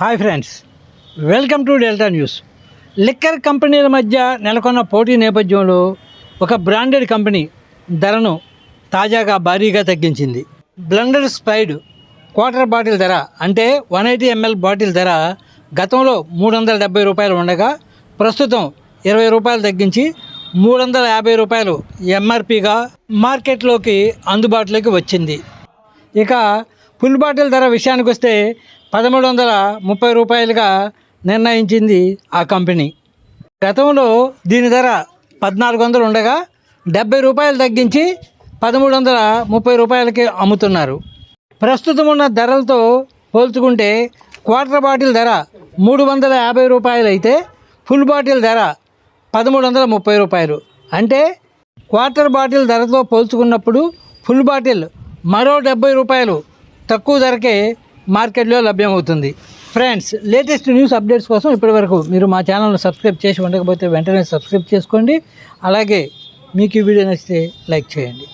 Hi friends welcome to Delta News. Liquor కంపెనీల మధ్య నెలకొన్న పోటీ నేపథ్యంలో ఒక బ్రాండెడ్ కంపెనీ ధరను తాజాగా భారీగా తగ్గించింది. బ్లండర్ స్ప్రైడ్ క్వార్టర్ బాటిల్ ధర అంటే వన్ ఎయిటీ ఎంఎల్ బాటిల్ ధర గతంలో మూడు వందల డెబ్బై రూపాయలు ఉండగా ప్రస్తుతం ఇరవై రూపాయలు తగ్గించి మూడు వందల యాభై రూపాయలు ఎంఆర్పిగా మార్కెట్లోకి అందుబాటులోకి వచ్చింది. ఇక ఫుల్ బాటిల్ ధర విషయానికి వస్తే పదమూడు వందల ముప్పై రూపాయలుగా నిర్ణయించింది ఆ కంపెనీ. గతంలో దీని ధర పద్నాలుగు వందలు ఉండగా డెబ్బై రూపాయలు తగ్గించి పదమూడు వందల ముప్పై రూపాయలకి అమ్ముతున్నారు. ప్రస్తుతం ఉన్న ధరలతో పోల్చుకుంటే క్వార్టర్ బాటిల్ ధర మూడు వందల యాభై రూపాయలు అయితే ఫుల్ బాటిల్ ధర పదమూడు వందల ముప్పై రూపాయలు. అంటే క్వార్టర్ బాటిల్ ధరతో పోల్చుకున్నప్పుడు ఫుల్ బాటిల్ మరో డెబ్బై రూపాయలు తక్కువ ధరకే మార్కెట్లో లభ్యమవుతుంది. ఫ్రెండ్స్ లేటెస్ట్ న్యూస్ అప్డేట్స్ కోసం ఇప్పటివరకు మీరు మా ఛానల్ను సబ్స్క్రైబ్ చేసి ఉండకపోతే వెంటనే సబ్స్క్రైబ్ చేసుకోండి. అలాగే మీకు ఈ వీడియో నచ్చితే లైక్ చేయండి.